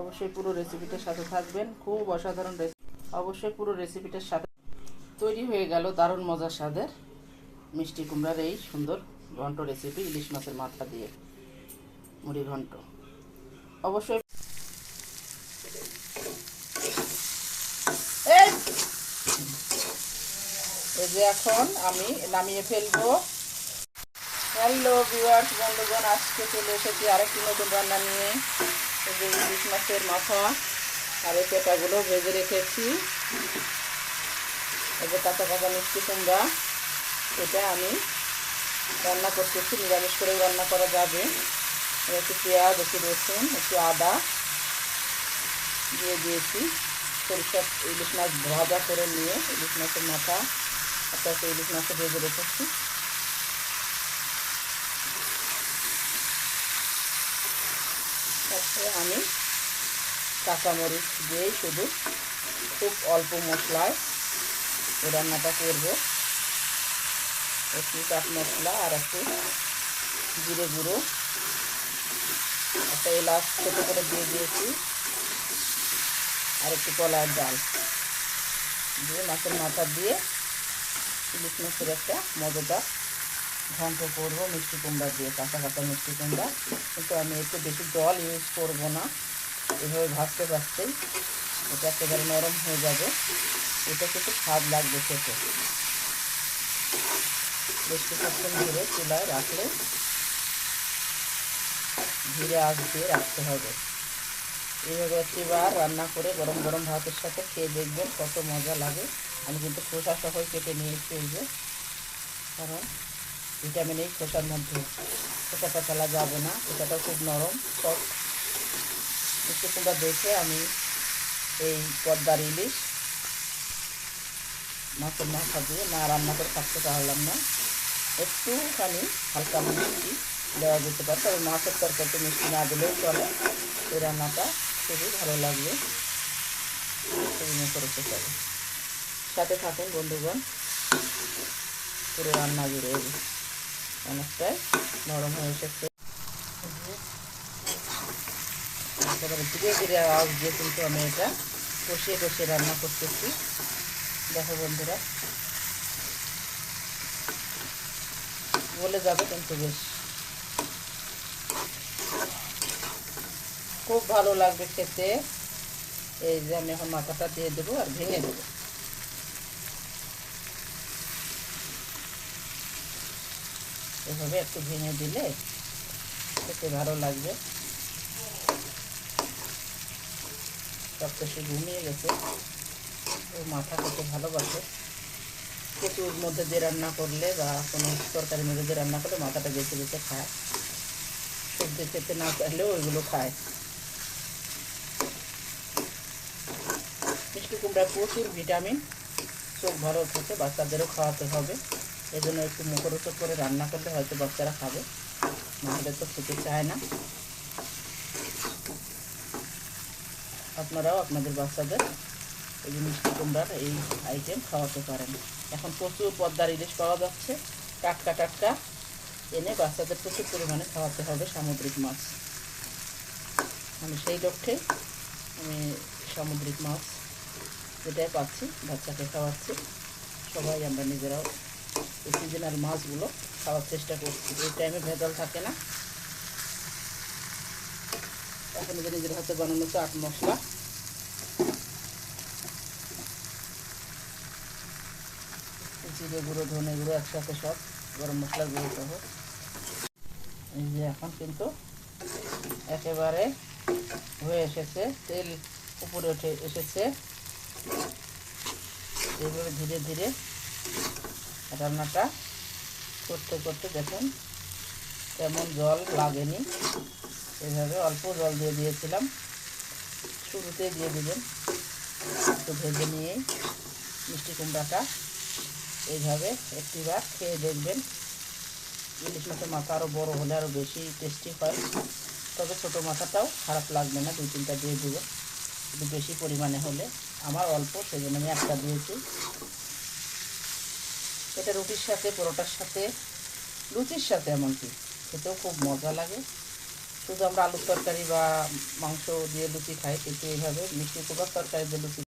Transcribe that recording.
অবশ্যই পুরো রেসিপিটার সাথে থাকবেন। খুব অসাধারণ রেসিপি অবশ্যই পুরো রেসিপিটার সাথে তৈরি হয়ে গেল দারুণ মজার স্বাদের মিষ্টি কুমড়ার এই সুন্দর ঘন্ট রেসিপি ইলিশ মাছের মাথা দিয়ে। মুড়ি ঘন্ট। অবশ্যই এই! যে এখন আমি নামিয়ে ফেলব। হ্যালো ভিউয়ার্স বন্ধুগণ, আজকে চলে এসেছি আরেকটি নতুন রান্না নিয়ে। যে ইলিশ মাছের মাথা আর এই পেটাগুলো ভেজে রেখেছি যে কাঁচা কাঁচা মিষ্টি কুমড়া এটা আমি রান্না করতেছি নিরামিষ করেও রান্না করা যাবে একটু পেঁয়াজ একটু রসুন একটু আদা দিয়ে দিয়েছি সরিষা ইলিশ মাছ ভাজা করে নিয়ে ইলিশ মাছের মাথা একটা ইলিশ মাছও ভেজে রেখেছি তারপরে আমি কাঁচামরিচ দিয়েই শুধু খুব অল্প মশলায় এই রান্নাটা করব। একটু চাট মশলা আর একটু জিরে গুঁড়ো। একটা এলাচ ছোটো করে দিয়ে দিয়েছি। আর একটু কলার ডাল। দিয়ে মাছের মাথা দিয়ে ইলিশ মাছের একটা মজাদার ঘন্ট করব, মিষ্টি কুমড়া দিয়ে, কাঁচা কাঁচা মিষ্টি কুমড়া। কিন্তু আমি একটু বেশি জল ইউজ করব না। এভাবে ভাজতে ভাজতেই এটা একেবারে নরম হয়ে যাবে। এটা কিন্তু স্বাদ লাগবে খেতে। বেশ কিছুক্ষণ ধরে চুলায় রাখলে ধীরে আঁচ দিয়ে রাখতে হবে। এইভাবে একটিবার রান্না করে গরম গরম ভাতের সাথে খেয়ে দেখবেন কত মজা লাগে। আমি কিন্তু খোসা সহ কেটে নিয়েছি এই যে। কারণ ভিটামিন এই খোসার মধ্যে। খোসাটা ফেলা যাবে না খোসাটা খুব নরম সফট মিষ্টি কুমড়া দেখে আমি এই পদ্মার ইলিশ মাছের মাথা দিয়ে না রান্না করে থাকতে পারলাম না। একটুখানি হালকা মিষ্টি দেওয়া যেতে পারে, তবে মাছের তরকারিতে মিষ্টি না দিলেও চলে। এই রান্নাটা খুবই ভালো লাগবে। রেখে চলে সাথে থাকুন বন্ধুগণ, পুরো রান্না জুড়ে। অনেকটাই নরম হয়ে এসেছে। একেবারে ধীরে ধীরে আওয়াজ দিয়ে কিন্তু আমি এটা কষিয়ে কষিয়ে রান্না করতেছি। দেখো বন্ধুরা। বলে যাবে কিন্তু বেশ। খুব ভালো লাগবে খেতে। এই যে আমি এখন মাথাটা দিয়ে দেবো আর ভেঙে দেবো। এভাবে একটু ভেঙে দিলে খেতে ভালো লাগবে। সবশেষে ঘুমিয়ে গেছে। ও মাথা খেতে ভালোবাসে। কচুর মধ্যে দিয়ে রান্না করলে বা কোনো তরকারির মধ্যে দিয়ে রান্না করলে মাথাটা বেছে বেছে খায়। সবজি খেতে না চাইলেও ওইগুলো খায়। মিষ্টি কুমড়ায় প্রচুর ভিটামিন, চোখ ভালো থাকে, বাচ্চাদেরও খাওয়াতে হবে। এই জন্য একটু মুখরোচক করে রান্না করলে হয়তো বাচ্চারা খাবে। নাহলে তো খেতে চায় না। আপনারাও আপনাদের বাচ্চাদের এই মিষ্টি কুমড়ার এই আইটেম খাওয়াতে পারেন। এখন প্রচুর পদ্মার ইলিশ পাওয়া যাচ্ছে। টাটকা টাটকা এনে বাচ্চাদের প্রচুর পরিমাণে খাওয়াতে হবে সামুদ্রিক মাছ। আমি সেই লক্ষ্যে আমি সামুদ্রিক মাছ যেটাই পাচ্ছি বাচ্চাকে খাওয়াচ্ছি। সবাই আমরা নিজেরাও এই সিজনাল মাছগুলো খাওয়ার চেষ্টা করছি। এই টাইমে ভেজাল থাকে না। এখন নিজের নিজের হাতে বানানো চাট মশলা। জিরে গুঁড়ো, ধনে গুঁড়ো একসাথে সব গরম মশলা গুঁড়ো সহ। এই যে এখন কিন্তু একেবারে হয়ে এসেছে, তেল উপরে উঠে এসেছে। এইভাবে ধীরে ধীরে রান্নাটা করতে করতে দেখুন তেমন জল লাগেনি। এভাবে অল্প জল দিয়ে দিয়েছিলাম। শুরুতে দিয়ে দিবেন। একটু ভেজে নিয়ে মিষ্টি কুমড়াটা এইভাবে একটিবার খেয়ে দেখবেন। ইলিশ মাছের মাথা আরও বড়ো হলে আরও বেশি টেস্টি হয়। তবে ছোটো মাথাটাও খারাপ লাগবে না, দুই তিনটা দিয়ে দেবো একটু বেশি পরিমাণে হলে। আমার অল্প সেই জন্য আমি একটা দিয়েছি। এটা রুটির সাথে, পরোটার সাথে, লুচির সাথে এমনকি। খেতেও খুব মজা লাগে। শুধু আমরা আলুর তরকারি বা মাংস দিয়ে লুচি খাই, কিন্তু এইভাবে মিষ্টি কুমড়ার তরকারি দিয়ে লুচি